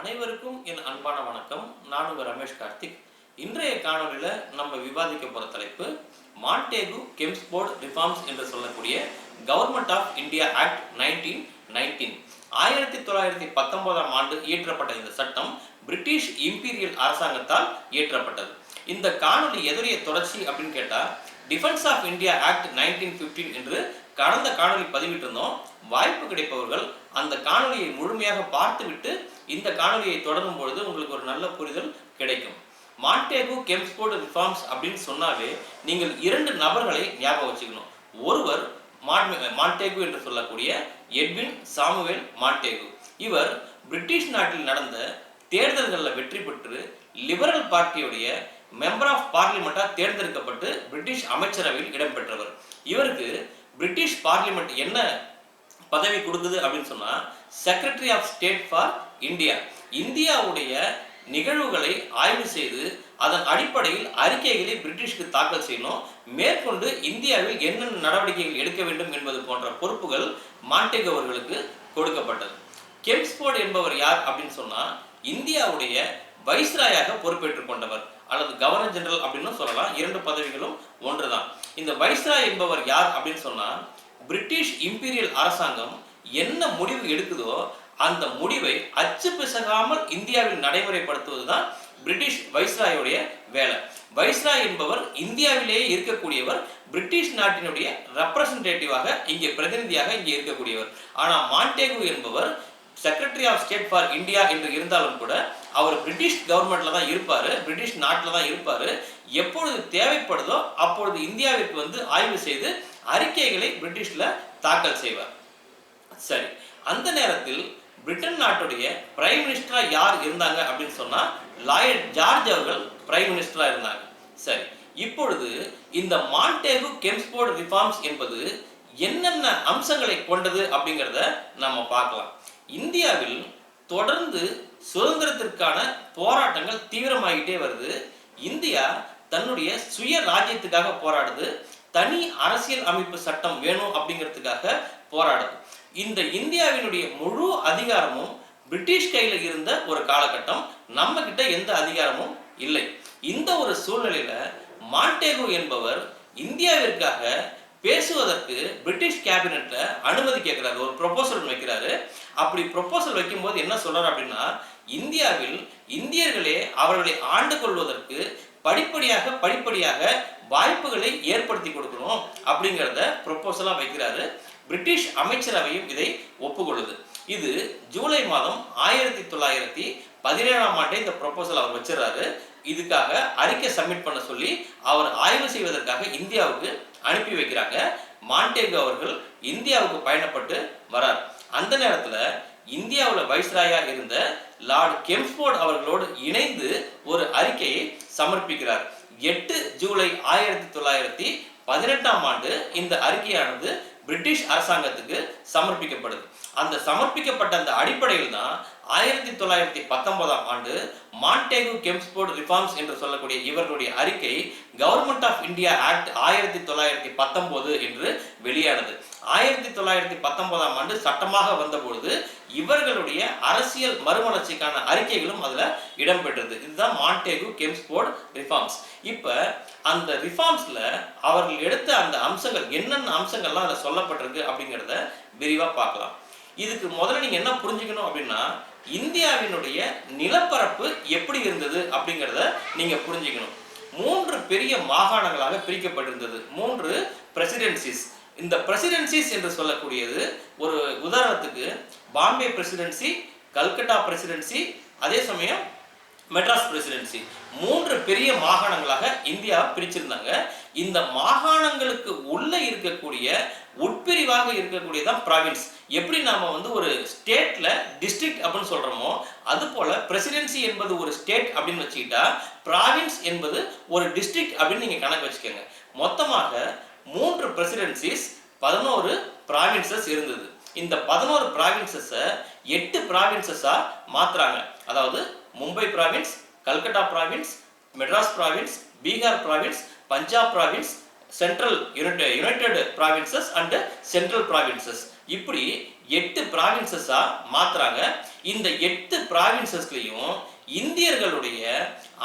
அனைவருக்கும் என் அன்பான வணக்கம். நான் உங்கள் ரமேஷ் கார்த்திக். இன்றைய காணொளியில் நம்ம விவாதிக்க போகிற தலைப்பு மாண்டேகு கெம்ஸ்போர்ட் ரிஃபார்ம்ஸ் என்று சொல்லக்கூடிய government of India act nineteen nineteen. ஆயிரத்தி தொள்ளாயிரத்தி பத்தொன்பதாம் ஆண்டு இயற்றப்பட்ட இந்த சட்டம் பிரிட்டிஷ் இம்பீரியல் அரசாங்கத்தால் இயற்றப்பட்டது. இந்த காணொலி எதிரிய தொடர்ச்சி அப்படின்னு கேட்டால் defence of India act nineteen fifteen என்று கடந்த காணொலி பதிவிட்டிருந்தோம். வாய்ப்பு கிடைப்பவர்கள் அந்த காணொலியை முழுமையாக பார்த்துவிட்டு இந்த காணொலியை தொடரும் பொழுது உங்களுக்கு ஒரு நல்ல புரிதல் கிடைக்கும். மாண்டேகு கெம்ஸ்போர்ட் ரிஃபார்ம்ஸ் அப்படின்னு சொன்னாவே நீங்கள் இரண்டு நபர்களை ஞாபகம் வச்சுக்கணும். ஒருவர் மாண்டேகு என்று சொல்லக்கூடிய எட்வின் சாமுவேல் மாண்டேகு இவர் பிரிட்டிஷ் நாட்டில் நடந்த தேர்தல்களில் வெற்றி பெற்று லிபரல் பார்ட்டியுடைய மெம்பர் ஆஃப் பார்லிமெண்ட்டாக தேர்ந்தெடுக்கப்பட்டு பிரிட்டிஷ் அமைச்சரவையில் இடம்பெற்றவர் இவருக்கு பிரிட்டிஷ் பார்லிமெண்ட் என்ன பதவி கொடுக்குது அப்படின்னு சொன்னால் secretary of state for India. இந்தியாவுடைய நிகழ்வுகளை ஆய்வு செய்து அதன் அடிப்படையில் அறிக்கைகளை பிரிட்டிஷ்க்கு தாக்கல் செய்யணும். மேற்கொண்டு இந்தியாவில் என்னென்ன நடவடிக்கைகள் எடுக்க வேண்டும் என்பது போன்ற பொறுப்புகள் மாண்டேக் அவர்களுக்கு கொடுக்கப்பட்டது. கெம்ஸ்போர்ட் என்பவர் யார் அப்படின்னு சொன்னா இந்தியாவுடைய வைஸ்ராயாக பொறுப்பேற்றுக் கொண்டவர் அல்லது கவர்னர் ஜெனரல் அப்படின்னு சொல்லலாம். இரண்டு பதவிகளும் ஒன்றுதான். இந்த வைஸ்ராய் என்பவர் யார் அப்படின்னு சொன்னா பிரிட்டிஷ் இம்பீரியல் அரசாங்கம் என்ன முடிவு எடுக்குதோ அந்த முடிவை அச்சு பிசகாமல் இந்தியாவில் நடைமுறைப்படுத்துவதுதான் பிரிட்டிஷ் வைஸ்ராயுடைய வேலை. வைஸ்ராய் என்பவர் இந்தியாவிலேயே இருக்கக்கூடியவர் பிரிட்டிஷ் நாட்டினுடைய ரெப்ரசன்டேட்டிவாக இங்கே பிரதிநிதியாக இங்கே இருக்கக்கூடியவர். ஆனால் மாண்டேகு என்பவர் secretary of state for India என்று இருந்தாலும் கூட அவர் பிரிட்டிஷ் கவர்மெண்ட்ல தான் இருப்பார் பிரிட்டிஷ் நாட்டில் தான் இருப்பார். எப்பொழுது தேவைப்படுதோ அப்பொழுது இந்தியாவிற்கு வந்து ஆய்வு செய்து அறிக்கைகளை பிரிட்டிஷில் தாக்கல் செய்வார். சரி அந்த நேரத்தில் பிரிட்டன் நாட்டுடைய பிரைம் மினிஸ்டரா யார் இருந்தாங்க அப்படின்னு சொன்னா லாயட் ஜார்ஜ் அவர்கள் பிரைம் மினிஸ்டரா இருந்தாங்க. சரி இப்பொழுது இந்த மாண்டேகு கெம்ஸ்போர்ட் ரிஃபார்ம்ஸ் என்பது என்னென்ன அம்சங்களை கொண்டது அப்படிங்கிறத நம்ம பார்க்கலாம். இந்தியாவில் தொடர்ந்து சுதந்திரத்திற்கான போராட்டங்கள் தீவிரமாகிட்டே வருது. இந்தியா தன்னுடைய சுய ராஜ்யத்துக்காக போராடுது. தனி அரசியல் அமைப்பு சட்டம் வேணும் அப்படிங்கிறதுக்காக போராடுது. இந்த இந்தியாவினுடைய முழு அதிகாரமும் பிரிட்டிஷ் கையில் இருந்த ஒரு காலகட்டம். நம்ம கிட்ட எந்த அதிகாரமும் இல்லை. இந்த ஒரு சூழ்நிலையில மாண்டேகு என்பவர் இந்தியாவிற்காக பேசுவதற்கு பிரிட்டிஷ் கேபினெட்ல அனுமதி கேட்கிறாரு. ஒரு ப்ரொபோசல் வைக்கிறாரு. அப்படி ப்ரொபோசல் வைக்கும்போது என்ன சொல்றாரு அப்படின்னா இந்தியாவில் இந்தியர்களே அவர்களை ஆண்டு கொள்வதற்கு படிப்படியாக படிப்படியாக வாய்ப்புகளை ஏற்படுத்தி கொடுக்கணும் அப்படிங்கிறத ப்ரொப்போசலாக வைக்கிறாரு. பிரிட்டிஷ் அமைச்சரவையும் இதை ஒப்புக்கொள்ளுது. இது ஜூலை மாதம் ஆயிரத்தி தொள்ளாயிரத்தி பதினேழாம் ஆண்டே இந்த ப்ரொபோசல் அவர் வச்சிடறாரு இதுக்காக அறிக்கை சப்மிட் பண்ண சொல்லி அவர் ஆய்வு செய்வதற்காக இந்தியாவுக்கு அனுப்பி வைக்கிறாங்க. மாண்டேகு அவர்கள் இந்தியாவுக்கு பயணப்பட்டு வரார். அந்த நேரத்துல இந்தியாவில் வைஸ்ராயா இருந்த லார்ட் கெம்ஸ்போர்ட் அவர்களோடு இணைந்து ஒரு அறிக்கையை சமர்ப்பிக்கிறார். எட்டு ஜூலை ஆயிரத்தி தொள்ளாயிரத்தி பதினெட்டாம் ஆண்டு இந்த அறிக்கையானது பிரிட்டிஷ் அரசாங்கத்துக்கு சமர்ப்பிக்கப்படுது. அந்த சமர்ப்பிக்கப்பட்ட அந்த அடிப்படையில் தான் ஆயிரத்தி தொள்ளாயிரத்தி பத்தொன்பதாம் ஆண்டு மாண்டேகு கெம்ஸ்போர்ட் ரிஃபார்ம்ஸ் என்று சொல்லக்கூடிய இவர்களுடைய அறிக்கை கவர்மெண்ட் ஆஃப் இந்தியா ஆக்ட் ஆயிரத்தி தொள்ளாயிரத்தி பத்தொன்பது என்று வெளியானது. ஆயிரத்தி தொள்ளாயிரத்தி பத்தொன்பதாம் ஆண்டு சட்டமாக வந்தபொழுது இவர்களுடைய அரசியல் மறுமலர்ச்சிக்கான அறிக்கைகளும் அதில் இடம்பெற்றது. இதுதான் மாண்டேகு கெம்ஸ்போர்ட் ரிஃபார்ம்ஸ். இப்போ அந்த ரிஃபார்ம்ஸில் அவர்கள் எடுத்த அந்த அம்சங்கள் என்னென்ன அம்சங்கள்லாம் அதில் சொல்லப்பட்டிருக்கு அப்படிங்கிறத விரிவாக பார்க்கலாம். இதுக்கு முதல்ல நீங்க என்ன புரிஞ்சுக்கணும் அப்படின்னா இந்தியாவினுடைய நிலப்பரப்பு எப்படி இருந்தது அப்படிங்கிறத நீங்க புரிஞ்சுக்கணும். மூன்று பெரிய மாகாணங்களாக பிரிக்கப்பட்டிருந்தது. மூன்று பிரசிடென்சிஸ் இந்த பிரசிடென்சிஸ் என்று சொல்லக்கூடியது ஒரு உதாரணத்துக்கு பாம்பே பிரசிடென்சி கல்கட்டா பிரசிடென்சி அதே சமயம் மெட்ராஸ் பிரசிடென்சி மூன்று பெரிய மாகாணங்களாக இந்தியா பிரிச்சிருந்தாங்க. இந்த மாகாணங்களுக்கு உள்ள இருக்கக்கூடிய உட்பிரிவாக இருக்கக்கூடியதான் ப்ராவின்ஸ் எப்படி நாம வந்து ஒரு ஸ்டேட்ல டிஸ்ட்ரிக்ட் அப்படின்னு சொல்றோமோ அது போல பிரசிடென்சி என்பது ஒரு ஸ்டேட் அப்படின்னு வச்சுக்கிட்டா ப்ராவின்ஸ் என்பது ஒரு டிஸ்ட்ரிக்ட் அப்படின்னு நீங்க கணக்கு வச்சுக்கோங்க. மொத்தமாக மூன்று பிரசிடென்சிஸ் பதினோரு ப்ராவின்சஸ் இருந்தது. இந்த பதினோரு ப்ராவின்சஸை எட்டு ப்ராவின்சஸா மாத்துறாங்க. அதாவது Mumbai province Calcutta province Madras province Bihar province Punjab province central united united provinces and central provinces இப்படி எட்டு ப்ராவின்சஸா மாத்துறாங்க. இந்த எட்டு ப்ராவின்சஸ்லையும் இந்தியர்களுடைய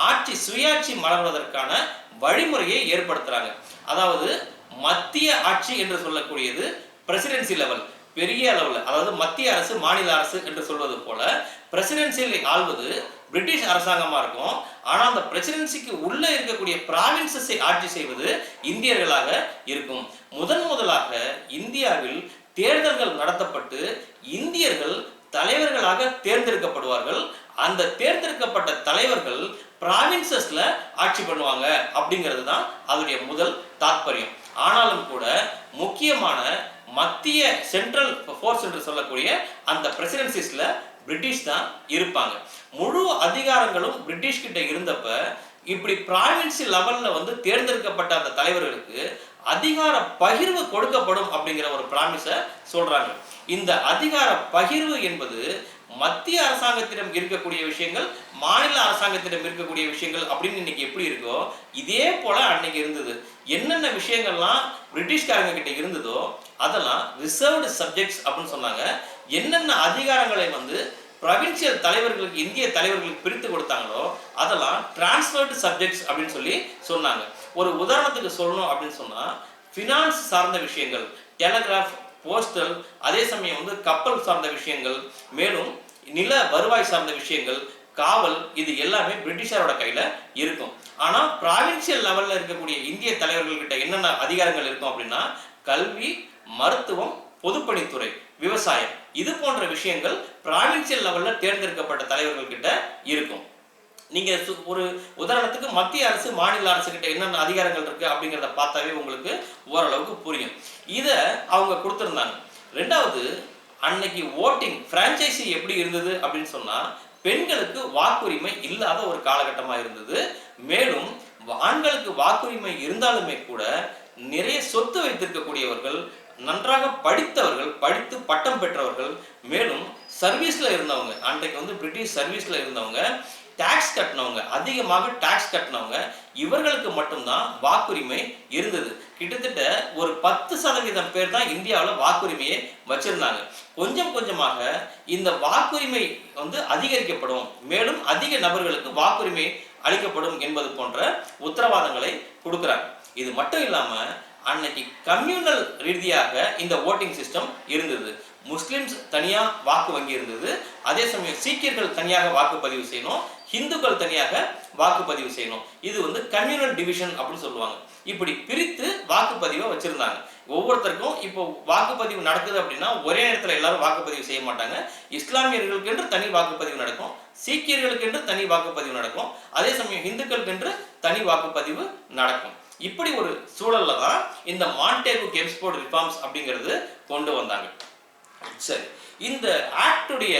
ஆட்சி சுயாட்சி மலர்வதற்கான வழிமுறையை ஏற்படுத்துறாங்க. அதாவது மத்திய ஆட்சி என்று சொல்லக்கூடியது பிரசிடென்சி லெவல் பெரிய அளவில் அதாவது மத்திய அரசு மாநில அரசு என்று சொல்வது போல பிரசிடென்சியில் ஆள்வது பிரிட்டிஷ் அரசாங்கமா இருக்கும். ஆனா அந்த பிரசிடென்சிக்கு உள்ள இருக்கக்கூடிய ப்ராவின்சஸை ஆட்சி செய்வது இந்தியர்களாக இருக்கும். முதன் முதலாக இந்தியாவில் தேர்தல்கள் நடத்தப்பட்டு இந்தியர்கள் தலைவர்களாக தேர்ந்தெடுக்கப்படுவார்கள். அந்த தேர்ந்தெடுக்கப்பட்ட தலைவர்கள் ப்ராவின்சஸ்ல ஆட்சி பண்ணுவாங்க அப்படிங்கிறது தான் அதனுடைய முதல் தாத்பரியம். ஆனாலும் கூட முக்கியமான மத்திய சென்ட்ரல் ஃபோர்ஸ் என்று சொல்லக்கூடிய அந்த பிரசிடென்சிஸ்ல பிரிட்டிஷ் தான் இருப்பாங்க. முழு அதிகாரங்களும் பிரிட்டிஷ் கிட்ட இருந்தப்ப இப்படி பிராவின்சி லெவல்ல வந்து தேர்ந்தெடுக்கப்பட்ட அந்த தலைவர்களுக்கு அதிகார பகிர்வு கொடுக்கப்படும் அப்படிங்கிற ஒரு ப்ராமிஸை சொல்றாங்க. இந்த அதிகார பகிர்வு என்பது மத்திய அரசாங்கத்திடம் இருக்கக்கூடிய விஷயங்கள் மாநில அரசாங்கத்திடம் இருக்கக்கூடிய விஷயங்கள் அப்படின்னு இன்னைக்கு எப்படி இருக்கோ இதே போல அன்னைக்கு இருந்தது. என்னென்ன விஷயங்கள்லாம் பிரிட்டிஷ்காரங்க கிட்ட இருந்ததோ அதெல்லாம் ரிசர்வ்டு சப்ஜெக்ட்ஸ் அப்படின்னு சொன்னாங்க. என்னென்ன அதிகாரங்களை வந்து ப்ரொவின்சியல் தலைவர்களுக்கு இந்திய தலைவர்களுக்கு பிரித்து கொடுத்தாங்களோ அதெல்லாம் டிரான்ஸ்ஃபர்டு சப்ஜெக்ட்ஸ் அப்படின்னு சொல்லி சொன்னாங்க. ஒரு உதாரணத்துக்கு சொல்லணும் அப்படின்னு சொன்னா ஃபினான்ஸ் சார்ந்த விஷயங்கள் டெலகிராஃப் போஸ்டல் அதே சமயம் வந்து கப்பல் சார்ந்த விஷயங்கள் மேலும் நில வருவாய் சார்ந்த விஷயங்கள் காவல் இது எல்லாமே பிரிட்டிஷாரோட கையில இருக்கும். ஆனா ப்ராவின்சியல் லெவல்ல இருக்கக்கூடிய இந்திய தலைவர்கள் கிட்ட என்னென்ன அதிகாரங்கள் இருக்கும் அப்படின்னா கல்வி மருத்துவம் பொதுப்பணித்துறை விவசாயம் இது போன்ற விஷயங்கள் ப்ராவின்சியல் லெவல்ல தேர்ந்தெடுக்கப்பட்ட தலைவர்கள் கிட்ட இருக்கும். நீங்க சு- ஒரு உதாரணத்துக்கு மத்திய அரசு மாநில அரசு கிட்ட என்னென்ன அதிகாரங்கள் இருக்கு அப்படிங்கிறத பார்த்தாவே உங்களுக்கு ஓரளவுக்கு புரியும். இத அவங்க கொடுத்திருந்தாங்க. ரெண்டாவது அன்னைக்கு ஓட்டிங் பிரான்ச்சைசி எப்படி இருந்தது அப்படின்னு சொன்னா பெண்களுக்கு வாக்குரிமை இல்லாத ஒரு காலகட்டமா இருந்தது. மேலும் ஆண்களுக்கு வாக்குரிமை இருந்தாலுமே கூட நிறைய சொத்து வைத்திருக்கக்கூடியவர்கள் நன்றாக படித்தவர்கள் படித்து பட்டம் பெற்றவர்கள் மேலும் சர்வீஸ்ல இருந்தவங்க அன்றைக்கு வந்து பிரிட்டிஷ் சர்வீஸ்ல இருந்தவங்க டேக்ஸ் கட்டினவங்க அதிகமாக டேக்ஸ் கட்டினவங்க இவர்களுக்கு மட்டும்தான் வாக்குரிமை இருந்தது. கிட்டத்தட்ட ஒரு பத்து சதவீதம் பேர் தான் இந்தியாவில் வாக்குரிமையை வச்சிருந்தாங்க. கொஞ்சம் கொஞ்சமாக இந்த வாக்குரிமை வந்து அதிகரிக்கப்படும். மேலும் அதிக நபர்களுக்கு வாக்குரிமை அளிக்கப்படும் என்பது போன்ற உத்தரவாதங்களை கொடுக்குறாங்க. இது மட்டும் இல்லாம அன்னைக்கு கம்யூனல் ரீதியாக இந்த ஓட்டிங் சிஸ்டம் இருந்தது. முஸ்லிம்ஸ் தனியா வாக்கு வங்கி இருந்தது. அதே சமயம் சீக்கியர்கள் தனியாக வாக்குப்பதிவு செய்யணும். ஹிந்துக்கள் தனியாக வாக்குப்பதிவு செய்யணும். இது வந்து கம்யூனல் டிவிஷன் அப்படின்னு சொல்லுவாங்க. இப்படி பிரித்து வாக்குப்பதிவை வச்சிருந்தாங்க. ஒவ்வொருத்தருக்கும் இப்போ வாக்குப்பதிவு நடக்குது அப்படின்னா ஒரே நேரத்தில் எல்லாரும் வாக்குப்பதிவு செய்ய மாட்டாங்க. இஸ்லாமியர்களுக்கு என்று தனி வாக்குப்பதிவு நடக்கும். சீக்கியர்களுக்கு என்று தனி வாக்குப்பதிவு நடக்கும். அதே சமயம் இந்துக்களுக்கு என்று தனி வாக்குப்பதிவு நடக்கும். இப்படி ஒரு சூழல்ல தான் இந்த மாண்டேகு கெம்ஸ்போர்ட் ரிஃபார்ம்ஸ் அப்படிங்கிறது கொண்டு வந்தாங்க. சரி. இந்த ஆக்டுடைய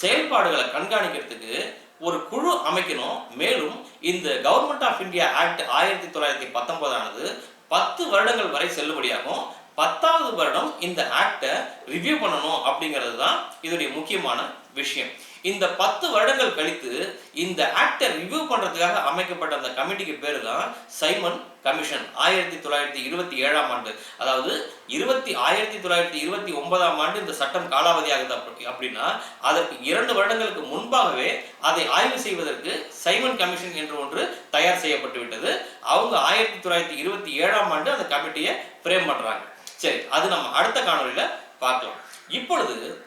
செயல்பாடுகளை கண்காணிக்கிறதுக்கு ஒரு குழு அமைக்கணும். மேலும் இந்த கவர்மெண்ட் ஆஃப் இந்தியா ஆக்ட் ஆயிரத்தி தொள்ளாயிரத்தி பத்தொன்பதானது பத்து வருடங்கள் வரை செல்லுபடியாகும். பத்தாவது வருடம் இந்த ஆக்டை ரிவ்யூ பண்ணணும் அப்படிங்கிறது தான் இதோடைய முக்கியமான விஷயம். இந்த பத்து வருடங்கள் கழித்து இந்த ஆக்டை ரிவ்யூ பண்றதுக்காக அமைக்கப்பட்ட அந்த கமிட்டிக்கு பேர் தான் சைமன் கமிஷன். ஆயிரத்தி தொள்ளாயிரத்தி இருபத்தி ஏழாம் ஆண்டு. அதாவது இருபத்தி ஆயிரத்தி தொள்ளாயிரத்தி இருபத்தி ஒன்பதாம் ஆண்டு இந்த சட்டம் காலாவதியாகுது அப்படி- அப்படின்னா அதற்கு இரண்டு வருடங்களுக்கு முன்பாகவே அதை ஆய்வு செய்வதற்கு சைமன் கமிஷன் என்று ஒன்று தயார் செய்யப்பட்டு விட்டது அவங்க ஆயிரத்தி தொள்ளாயிரத்தி இருபத்தி ஏழாம் ஆண்டு அந்த கமிட்டியை ஃப்ரேம் பண்றாங்க. சரி அது நம்ம அடுத்த காணொளியில பார்க்கலாம். இப்பொழுது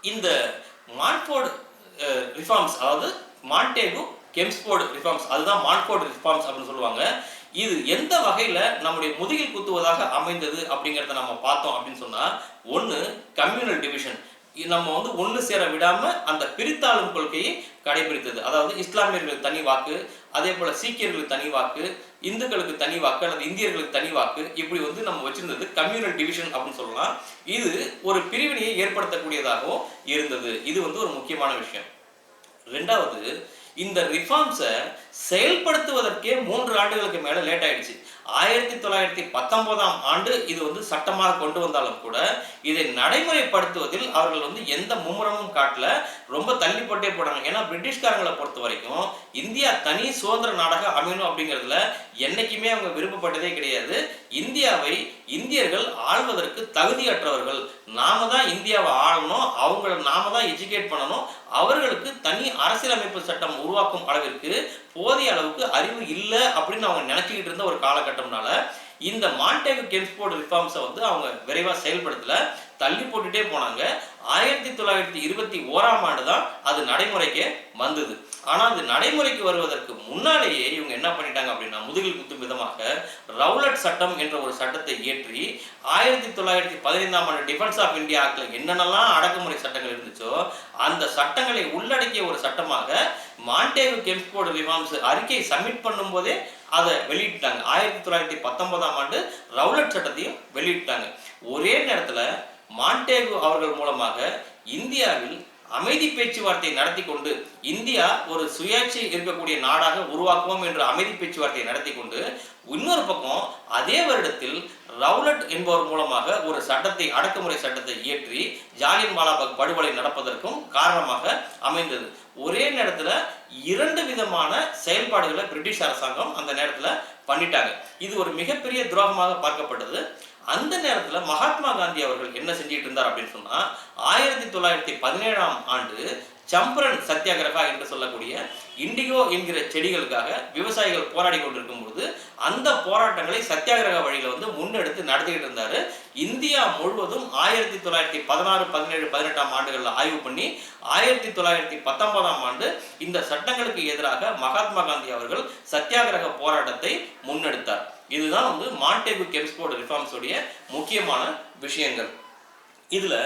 இந்த மான்ஃபோர்டு ரிஃபார்ம்ஸ் அதாவது மான்டேகு கெம்ஸ்போர்டு ரிஃபார்ம்ஸ் அதுதான் மான்ஃபோர்டு ரிஃபார்ம்ஸ் அப்படின்னு சொல்லுவாங்க. இது எந்த வகையில் நம்முடைய முதுகில் குத்துவதாக அமைந்தது அப்படிங்கிறத நம்ம பார்த்தோம் அப்படின்னு சொன்னால் ஒன்று கம்யூனல் டிவிஷன் நம்ம வந்து ஒன்று சேர விடாமல் அந்த பிரித்தாளும் கொள்கையை கடைபிடித்தது. அதாவது இஸ்லாமியர்களுக்கு தனி வாக்கு அதே போல் சீக்கியர்களுக்கு தனி வாக்கு இந்துக்களுக்கு தனி வாக்கு அல்லது இந்தியர்களுக்கு தனி வாக்கு இப்படி வந்து நம்ம வச்சிருந்தது கம்யூனல் டிவிஷன் அப்படின்னு சொல்லலாம். இது ஒரு பிரிவினையை ஏற்படுத்தக்கூடியதாகவும் இருந்தது. இது வந்து ஒரு முக்கியமான விஷயம். ரெண்டாவது இந்த ரிஃபார்ம்ஸை செயல்படுத்துவதற்கே மூன்று ஆண்டுகளுக்கு மேலே லேட் ஆயிடுச்சு. ஆயிரத்தி தொள்ளாயிரத்தி பத்தொன்பதாம் ஆண்டு இது வந்து சட்டமாக கொண்டு வந்தாலும் கூட இதை நடைமுறைப்படுத்துவதில் அவர்கள் வந்து எந்த மும்முரமும் காட்டல. ரொம்ப தள்ளிப்பட்டே போடுறாங்க போனாங்க. ஏன்னா பிரிட்டிஷ்காரங்களை பொறுத்த வரைக்கும் இந்தியா தனி சுதந்திர நாடாக அமையணும் அப்படிங்கிறதுல என்னைக்குமே அவங்க விருப்பப்பட்டதே கிடையாது. இந்தியாவை இந்தியர்கள் ஆள்வதற்கு தகுதியற்றவர்கள். நாம தான் இந்தியாவை ஆளணும். அவங்கள நாம தான் எஜுகேட் பண்ணணும். அவர்களுக்கு தனி அரசியலமைப்பு சட்டம் உருவாக்கும் அளவிற்கு போதிய அளவுக்கு அறிவு இல்லை அப்படின்னு அவங்க நினைச்சுக்கிட்டு இருந்த ஒரு காலகட்டம்னால இந்த மாண்டேகு கெம்ஸ்போர்ட் ரிஃபார்ம்ஸை வந்து அவங்க விரைவாக செயல்படுத்தல தள்ளி போட்டுட்டே போனாங்க. ஆயிரத்தி தொள்ளாயிரத்தி இருபத்தி ஓராம் ஆண்டு தான் அது நடைமுறைக்கே வந்தது. ஆனால் அது நடைமுறைக்கு வருவதற்கு முன்னாலேயே இவங்க என்ன பண்ணிட்டாங்க அப்படின்னா முதுகில் குத்தும் விதமாக ரவுலட் சட்டம் என்ற ஒரு சட்டத்தை இயற்றி ஆயிரத்தி தொள்ளாயிரத்தி பதினைந்தாம் ஆண்டு டிஃபென்ஸ் ஆஃப் இந்தியா ஆக்டில் என்னென்னலாம் அடக்குமுறை சட்டங்கள் இருந்துச்சோ அந்த சட்டங்களை உள்ளடக்கிய ஒரு சட்டமாக மாண்டேவு கெம்ஸ்போர்டு ரிஃபார்ம்ஸ் அறிக்கையை சப்மிட் பண்ணும்போதே அதை வெளியிட்டாங்க. ஆயிரத்தி தொள்ளாயிரத்தி பத்தொன்பதாம் ஆண்டு ரவுலட் சட்டத்தையும் வெளியிட்டாங்க. ஒரே நேரத்தில் மாண்டேகு அவர்கள் மூலமாக இந்தியாவில் அமைதி பேச்சுவார்த்தை நடத்தி கொண்டு இந்தியா ஒரு சுயாட்சி இருக்கக்கூடிய நாடாக உருவாக்குவோம் என்ற அமைதி பேச்சுவார்த்தையை நடத்தி கொண்டு இன்னொரு பக்கம் அதே வருடத்தில் ரவுலட் என்பவர் மூலமாக ஒரு சட்டத்தை அடக்குமுறை சட்டத்தை இயற்றி ஜாலியன் வாலாபாக் படுகொலை நடப்பதற்கும் காரணமாக அமைந்தது. ஒரே நேரத்தில் இரண்டு விதமான செயல்பாடுகளை பிரிட்டிஷ் அரசாங்கம் அந்த நேரத்தில் பண்ணிட்டாங்க. இது ஒரு மிகப்பெரிய துரோகமாக பார்க்கப்பட்டது. அந்த நேரத்தில் மகாத்மா காந்தி அவர்கள் என்ன செஞ்சுட்டு இருந்தார் அப்படின்னு சொன்னா ஆயிரத்தி தொள்ளாயிரத்தி பதினேழாம் ஆண்டு சம்பரன் சத்தியாகிரகா என்று சொல்லக்கூடிய இண்டிகோ என்கிற செடிகளுக்காக விவசாயிகள் போராடி கொண்டிருக்கும் பொழுது அந்த போராட்டங்களை சத்தியாகிரக வழியில வந்து முன்னெடுத்து நடத்திக்கிட்டு இருந்தாரு. இந்தியா முழுவதும் ஆயிரத்தி தொள்ளாயிரத்தி பதினாறு பதினேழு பதினெட்டாம் ஆண்டுகளில் ஆய்வு பண்ணி ஆயிரத்தி தொள்ளாயிரத்தி பத்தொன்பதாம் ஆண்டு இந்த சட்டங்களுக்கு எதிராக மகாத்மா காந்தி அவர்கள் சத்தியாகிரக போராட்டத்தை முன்னெடுத்தார். இதுதான் வந்து மாண்டேகு கெம்ஸ்போர்ட் ரிஃபார்ம்ஸோடைய முக்கியமான விஷயங்கள். இதில்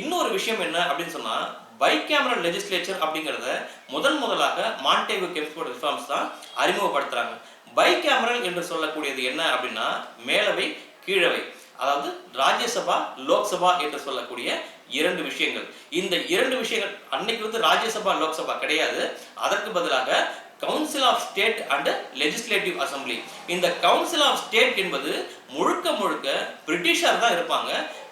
இன்னொரு விஷயம் என்ன அப்படின்னு சொன்னா பைகேமரல் லெஜிஸ்லேச்சர் அப்படிங்கிறத முதன் முதலாக மாண்டேகு கெம்ஸ்போர்ட் ரிஃபார்ம்ஸ் தான் அறிமுகப்படுத்துறாங்க. பைகேமரல் என்று சொல்லக்கூடியது என்ன அப்படின்னா மேலவை கீழவை அதாவது ராஜ்யசபா லோக்சபா என்று சொல்லக்கூடிய இரண்டு விஷயங்கள். இந்த இரண்டு விஷயங்கள் அன்னைக்கு வந்து ராஜ்யசபா லோக்சபா கிடையாது. அதற்கு பதிலாக council of state and legislative assembly இந்த கவுன்சில் ஆஃப் ஸ்டேட் என்பது முழுக்க முழுக்க பிரிட்டிஷார் தான் இருப்பாங்க.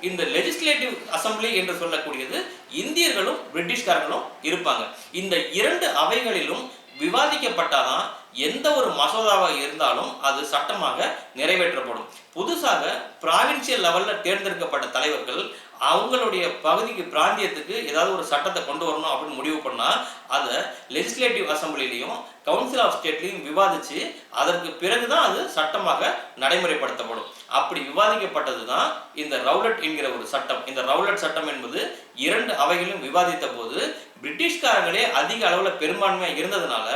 இந்த லெஜிஸ்லேட்டிவ் அசம்பிளி என்று சொல்லக்கூடியது இந்தியர்களும் பிரிட்டிஷ்காரர்களும் இருப்பாங்க. இந்த இரண்டு அவைகளிலும் விவாதிக்கப்பட்டாதான் எந்த ஒரு மசோதாவாக இருந்தாலும் அது சட்டமாக நிறைவேற்றப்படும். புதுசாக பிராவின்சியல் லெவலில் தேர்ந்தெடுக்கப்பட்ட தலைவர்கள் அவங்களுடைய பகுதிக்கு பிராந்தியத்துக்கு ஏதாவது ஒரு சட்டத்தை கொண்டு வரணும் அப்படின்னு முடிவு பண்ணால் அதை லெஜிஸ்லேட்டிவ் அசம்பிளிலையும் கவுன்சில் ஆஃப் ஸ்டேட்லையும் விவாதித்து அதற்கு பிறகு தான் அது சட்டமாக நடைமுறைப்படுத்தப்படும். அப்படி விவாதிக்கப்பட்டது தான் இந்த ரவுலட் என்கிற ஒரு சட்டம். இந்த ரவுலட் சட்டம் என்பது இரண்டு அவைகளும் விவாதித்த போது பிரிட்டிஷ்காரங்களே அதிக அளவுல பெரும்பான்மையா இருந்ததுனால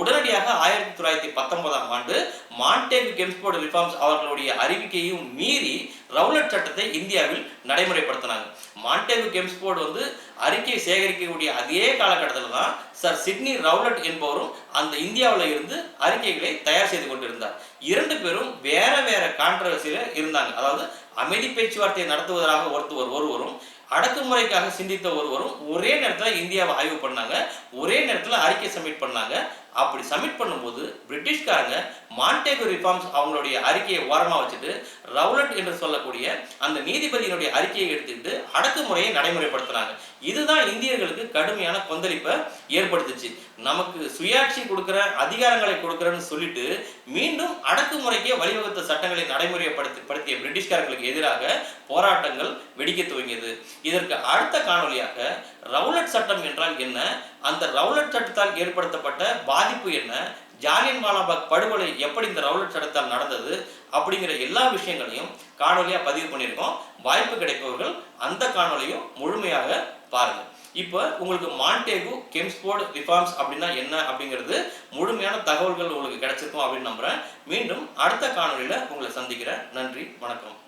உடனடியாக ஆயிரத்தி தொள்ளாயிரத்தி பத்தொன்பதாம் ஆண்டு மாண்டேக் கெம்ஸ்போர்ட் ரிஃபார்ம்ஸ் அவர்களுடைய அறிவிக்கையும் மீறி ரவுலட் சட்டத்தை இந்தியாவில் நடைமுறைப்படுத்தினாங்க. மாண்டேக் கெம்ஸ்போர்ட் வந்து அறிக்கை சேகரிக்கக்கூடிய அதே காலகட்டத்தில் தான் சர் சிட்னி ரவுலட் என்பவரும் அந்த இந்தியாவில் இருந்து அறிக்கைகளை தயார் செய்து கொண்டிருந்தார். இரண்டு பேரும் வேற வேற கான்ட்ரவர்சியில் இருந்தாங்க. அதாவது அமைதி பேச்சுவார்த்தை நடத்துவதற்காக ஒருத்தவர் ஒருவரும் அடக்குமுறைக்காக சிந்தித்த ஒருவரும் ஒரே நேரத்தில் இந்தியாவை ஆய்வு பண்ணாங்க ஒரே நேரத்தில் அறிக்கை சப்மிட் பண்ணாங்க. அப்படி சப்மிட் பண்ணும்போது பிரிட்டிஷ்காரங்க மாண்டேகு ரிஃபார்ம்ஸ் அவங்களுடைய அறிக்கையை ஓரமாக வச்சுட்டு ரவுலட் என்று சொல்லக்கூடிய அந்த நீதிபதியினுடைய அறிக்கையை எடுத்துக்கிட்டு அடக்குமுறையை நடைமுறைப்படுத்தினாங்க இதுதான் இந்தியர்களுக்கு கடுமையான கொந்தளிப்பை ஏற்படுத்துச்சு. நமக்கு சுயாட்சி கொடுக்குற அதிகாரங்களை கொடுக்குறேன்னு சொல்லிட்டு மீண்டும் அடக்குமுறைக்கே வழிவகுத்த சட்டங்களை நடைமுறைப்படுத்தி படுத்திய பிரிட்டிஷ்காரர்களுக்கு எதிராக போராட்டங்கள் வெடிக்க துவங்கியது. இதற்கு அடுத்த காணொலியாக ரவுலட் சட்டம் என்றால் என்ன? அந்த ரவுலட் சட்டத்தால் ஏற்படுத்தப்பட்ட பாதிப்பு என்ன? ஜாலியன் வாலாபாக் படுகொலை எப்படி இந்த ரவுலட் சட்டத்தால் நடந்தது அப்படிங்கிற எல்லா விஷயங்களையும் காணொலியாக பதிவு பண்ணியிருக்கோம். வாய்ப்பு கிடைப்பவர்கள் அந்த காணொலியும் முழுமையாக பாருங்கள் இப்போ உங்களுக்கு மாண்டேகு கெம்ஸ்போர்ட் ரிஃபார்ம்ஸ் அப்படின்னா என்ன அப்படிங்கிறது முழுமையான தகவல்கள் உங்களுக்கு கிடைச்சிருக்கும் அப்படின்னு நம்புறேன். மீண்டும் அடுத்த காணொலியில் உங்களை சந்திக்கிறேன். நன்றி வணக்கம்.